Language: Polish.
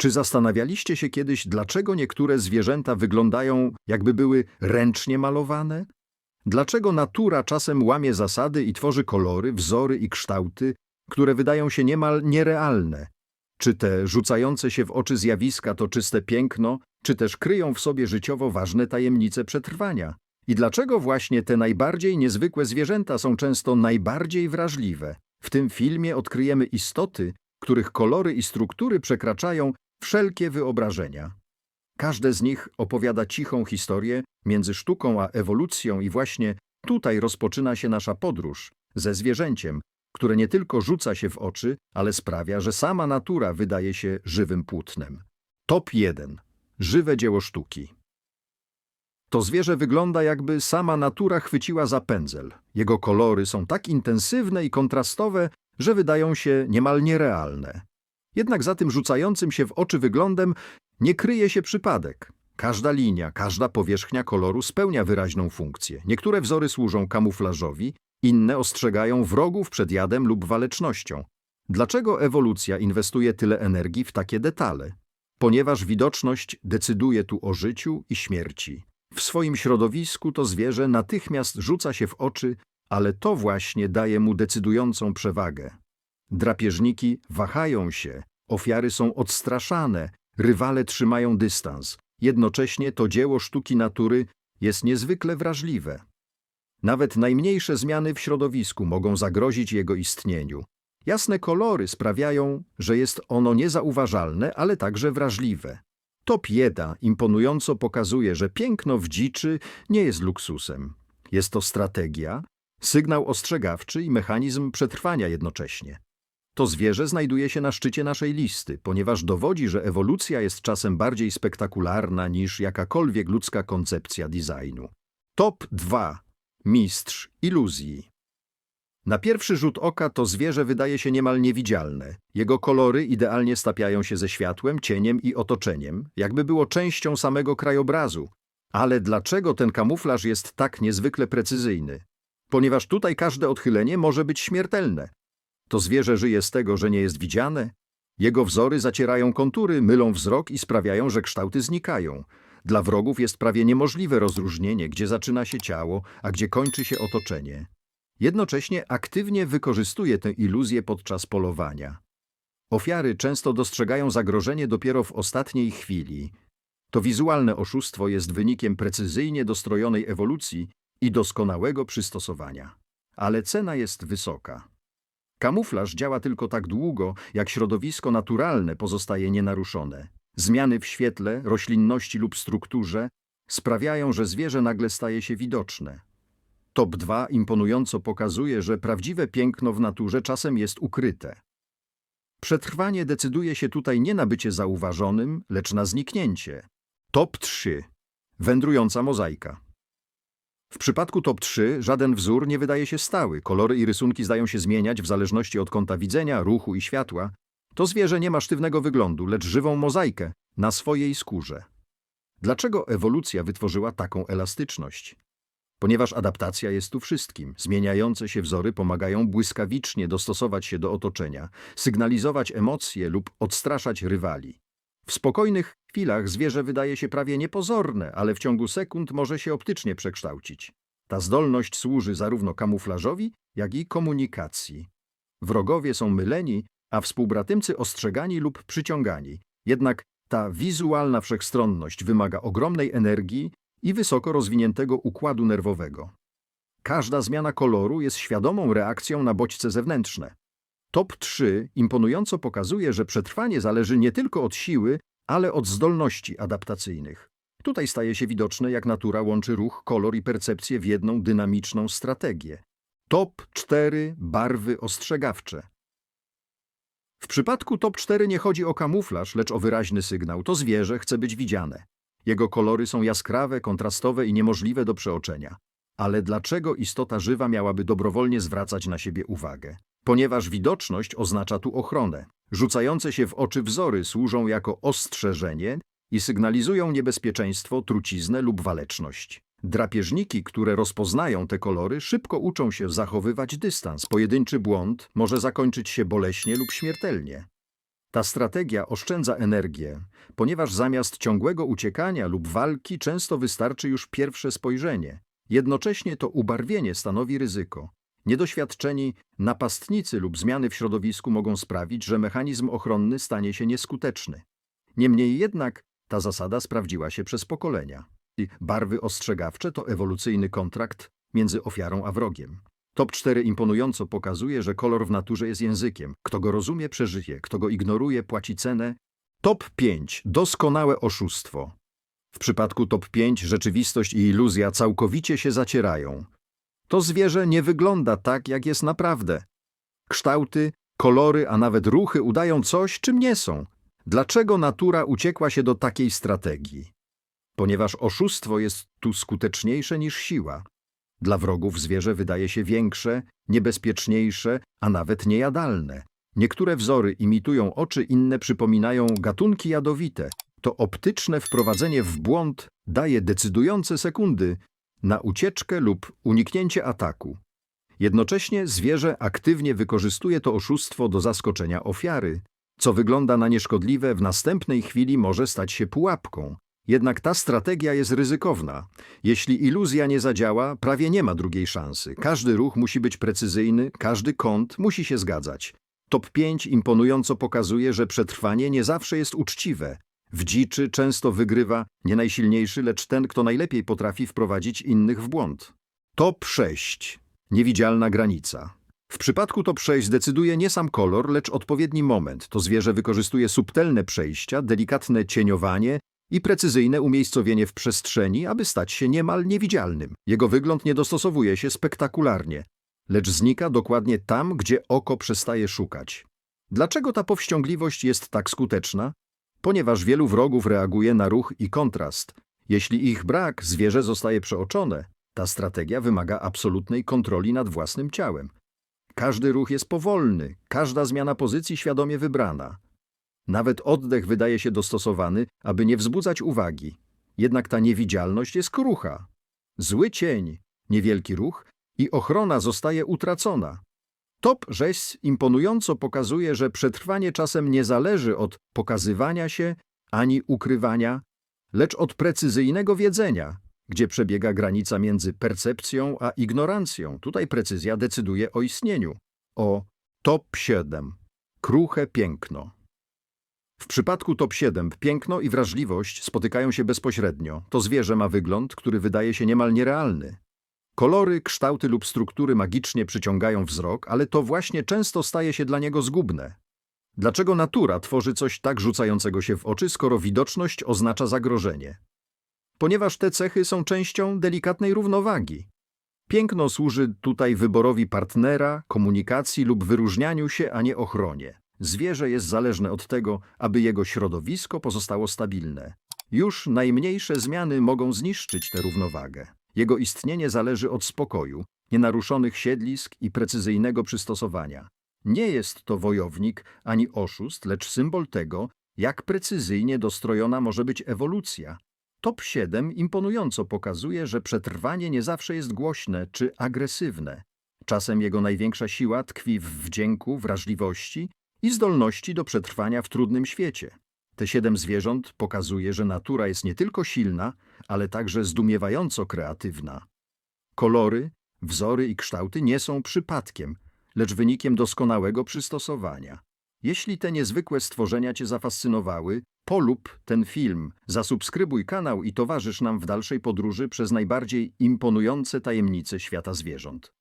Czy zastanawialiście się kiedyś, dlaczego niektóre zwierzęta wyglądają, jakby były ręcznie malowane? Dlaczego natura czasem łamie zasady i tworzy kolory, wzory i kształty, które wydają się niemal nierealne? Czy te rzucające się w oczy zjawiska to czyste piękno, czy też kryją w sobie życiowo ważne tajemnice przetrwania? I dlaczego właśnie te najbardziej niezwykłe zwierzęta są często najbardziej wrażliwe? W tym filmie odkryjemy istoty, których kolory i struktury przekraczają wszelkie wyobrażenia. Każde z nich opowiada cichą historię między sztuką a ewolucją i właśnie tutaj rozpoczyna się nasza podróż ze zwierzęciem, które nie tylko rzuca się w oczy, ale sprawia, że sama natura wydaje się żywym płótnem. Top 1. Żywe dzieło sztuki. To zwierzę wygląda jakby sama natura chwyciła za pędzel. Jego kolory są tak intensywne i kontrastowe, że wydają się niemal nierealne. Jednak za tym rzucającym się w oczy wyglądem nie kryje się przypadek. Każda linia, każda powierzchnia koloru spełnia wyraźną funkcję. Niektóre wzory służą kamuflażowi, inne ostrzegają wrogów przed jadem lub walecznością. Dlaczego ewolucja inwestuje tyle energii w takie detale? Ponieważ widoczność decyduje tu o życiu i śmierci. W swoim środowisku to zwierzę natychmiast rzuca się w oczy, ale to właśnie daje mu decydującą przewagę. Drapieżniki wahają się, ofiary są odstraszane, rywale trzymają dystans. Jednocześnie to dzieło sztuki natury jest niezwykle wrażliwe. Nawet najmniejsze zmiany w środowisku mogą zagrozić jego istnieniu. Jasne kolory sprawiają, że jest ono niezauważalne, ale także wrażliwe. Top 1 imponująco pokazuje, że piękno w dziczy nie jest luksusem. Jest to strategia, sygnał ostrzegawczy i mechanizm przetrwania jednocześnie. To zwierzę znajduje się na szczycie naszej listy, ponieważ dowodzi, że ewolucja jest czasem bardziej spektakularna niż jakakolwiek ludzka koncepcja designu. Top 2. Mistrz iluzji. Na pierwszy rzut oka to zwierzę wydaje się niemal niewidzialne. Jego kolory idealnie stapiają się ze światłem, cieniem i otoczeniem, jakby było częścią samego krajobrazu. Ale dlaczego ten kamuflaż jest tak niezwykle precyzyjny? Ponieważ tutaj każde odchylenie może być śmiertelne. To zwierzę żyje z tego, że nie jest widziane. Jego wzory zacierają kontury, mylą wzrok i sprawiają, że kształty znikają. Dla wrogów jest prawie niemożliwe rozróżnienie, gdzie zaczyna się ciało, a gdzie kończy się otoczenie. Jednocześnie aktywnie wykorzystuje tę iluzję podczas polowania. Ofiary często dostrzegają zagrożenie dopiero w ostatniej chwili. To wizualne oszustwo jest wynikiem precyzyjnie dostrojonej ewolucji i doskonałego przystosowania. Ale cena jest wysoka. Kamuflaż działa tylko tak długo, jak środowisko naturalne pozostaje nienaruszone. Zmiany w świetle, roślinności lub strukturze sprawiają, że zwierzę nagle staje się widoczne. Top 2 imponująco pokazuje, że prawdziwe piękno w naturze czasem jest ukryte. Przetrwanie decyduje się tutaj nie na bycie zauważonym, lecz na zniknięcie. Top 3. Wędrująca mozaika. W przypadku top 3 żaden wzór nie wydaje się stały. Kolory i rysunki zdają się zmieniać w zależności od kąta widzenia, ruchu i światła. To zwierzę nie ma sztywnego wyglądu, lecz żywą mozaikę na swojej skórze. Dlaczego ewolucja wytworzyła taką elastyczność? Ponieważ adaptacja jest tu wszystkim. Zmieniające się wzory pomagają błyskawicznie dostosować się do otoczenia, sygnalizować emocje lub odstraszać rywali. W spokojnych chwilach zwierzę wydaje się prawie niepozorne, ale w ciągu sekund może się optycznie przekształcić. Ta zdolność służy zarówno kamuflażowi, jak i komunikacji. Wrogowie są myleni, a współbratymcy ostrzegani lub przyciągani. Jednak ta wizualna wszechstronność wymaga ogromnej energii i wysoko rozwiniętego układu nerwowego. Każda zmiana koloru jest świadomą reakcją na bodźce zewnętrzne. Top 3 imponująco pokazuje, że przetrwanie zależy nie tylko od siły, ale od zdolności adaptacyjnych. Tutaj staje się widoczne, jak natura łączy ruch, kolor i percepcję w jedną dynamiczną strategię. Top 4 barwy ostrzegawcze. W przypadku top 4 nie chodzi o kamuflaż, lecz o wyraźny sygnał. To zwierzę chce być widziane. Jego kolory są jaskrawe, kontrastowe i niemożliwe do przeoczenia. Ale dlaczego istota żywa miałaby dobrowolnie zwracać na siebie uwagę? Ponieważ widoczność oznacza tu ochronę. Rzucające się w oczy wzory służą jako ostrzeżenie i sygnalizują niebezpieczeństwo, truciznę lub waleczność. Drapieżniki, które rozpoznają te kolory, szybko uczą się zachowywać dystans. Pojedynczy błąd może zakończyć się boleśnie lub śmiertelnie. Ta strategia oszczędza energię, ponieważ zamiast ciągłego uciekania lub walki często wystarczy już pierwsze spojrzenie. Jednocześnie to ubarwienie stanowi ryzyko. Niedoświadczeni napastnicy lub zmiany w środowisku mogą sprawić, że mechanizm ochronny stanie się nieskuteczny. Niemniej jednak ta zasada sprawdziła się przez pokolenia. I Barwy ostrzegawcze to ewolucyjny kontrakt między ofiarą a wrogiem. Top 4 imponująco pokazuje, że kolor w naturze jest językiem. Kto go rozumie, przeżyje. Kto go ignoruje, płaci cenę. Top 5. Doskonałe oszustwo. W przypadku top 5 rzeczywistość i iluzja całkowicie się zacierają. To zwierzę nie wygląda tak, jak jest naprawdę. Kształty, kolory, a nawet ruchy udają coś, czym nie są. Dlaczego natura uciekła się do takiej strategii? Ponieważ oszustwo jest tu skuteczniejsze niż siła. Dla wrogów zwierzę wydaje się większe, niebezpieczniejsze, a nawet niejadalne. Niektóre wzory imitują oczy, inne przypominają gatunki jadowite. To optyczne wprowadzenie w błąd daje decydujące sekundy na ucieczkę lub uniknięcie ataku. Jednocześnie zwierzę aktywnie wykorzystuje to oszustwo do zaskoczenia ofiary. Co wygląda na nieszkodliwe, w następnej chwili może stać się pułapką. Jednak ta strategia jest ryzykowna. Jeśli iluzja nie zadziała, prawie nie ma drugiej szansy. Każdy ruch musi być precyzyjny, każdy kąt musi się zgadzać. Top 5 imponująco pokazuje, że przetrwanie nie zawsze jest uczciwe. W dziczy często wygrywa nie najsilniejszy, lecz ten, kto najlepiej potrafi wprowadzić innych w błąd. Top 6. Niewidzialna granica. W przypadku top 6 decyduje nie sam kolor, lecz odpowiedni moment. To zwierzę wykorzystuje subtelne przejścia, delikatne cieniowanie i precyzyjne umiejscowienie w przestrzeni, aby stać się niemal niewidzialnym. Jego wygląd nie dostosowuje się spektakularnie, lecz znika dokładnie tam, gdzie oko przestaje szukać. Dlaczego ta powściągliwość jest tak skuteczna? Ponieważ wielu wrogów reaguje na ruch i kontrast. Jeśli ich brak, zwierzę zostaje przeoczone. Ta strategia wymaga absolutnej kontroli nad własnym ciałem. Każdy ruch jest powolny, każda zmiana pozycji świadomie wybrana. Nawet oddech wydaje się dostosowany, aby nie wzbudzać uwagi. Jednak ta niewidzialność jest krucha. Zły cień, niewielki ruch i ochrona zostaje utracona. Top 6 imponująco pokazuje, że przetrwanie czasem nie zależy od pokazywania się ani ukrywania, lecz od precyzyjnego wiedzenia, gdzie przebiega granica między percepcją a ignorancją. Tutaj precyzja decyduje o istnieniu. O top 7. Kruche piękno. W przypadku top 7 piękno i wrażliwość spotykają się bezpośrednio. To zwierzę ma wygląd, który wydaje się niemal nierealny. Kolory, kształty lub struktury magicznie przyciągają wzrok, ale to właśnie często staje się dla niego zgubne. Dlaczego natura tworzy coś tak rzucającego się w oczy, skoro widoczność oznacza zagrożenie? Ponieważ te cechy są częścią delikatnej równowagi. Piękno służy tutaj wyborowi partnera, komunikacji lub wyróżnianiu się, a nie ochronie. Zwierzę jest zależne od tego, aby jego środowisko pozostało stabilne. Już najmniejsze zmiany mogą zniszczyć tę równowagę. Jego istnienie zależy od spokoju, nienaruszonych siedlisk i precyzyjnego przystosowania. Nie jest to wojownik ani oszust, lecz symbol tego, jak precyzyjnie dostrojona może być ewolucja. Top 7 imponująco pokazuje, że przetrwanie nie zawsze jest głośne czy agresywne. Czasem jego największa siła tkwi w wdzięku, wrażliwości i zdolności do przetrwania w trudnym świecie. Te siedem zwierząt pokazuje, że natura jest nie tylko silna, ale także zdumiewająco kreatywna. Kolory, wzory i kształty nie są przypadkiem, lecz wynikiem doskonałego przystosowania. Jeśli te niezwykłe stworzenia Cię zafascynowały, polub ten film, zasubskrybuj kanał i towarzysz nam w dalszej podróży przez najbardziej imponujące tajemnice świata zwierząt.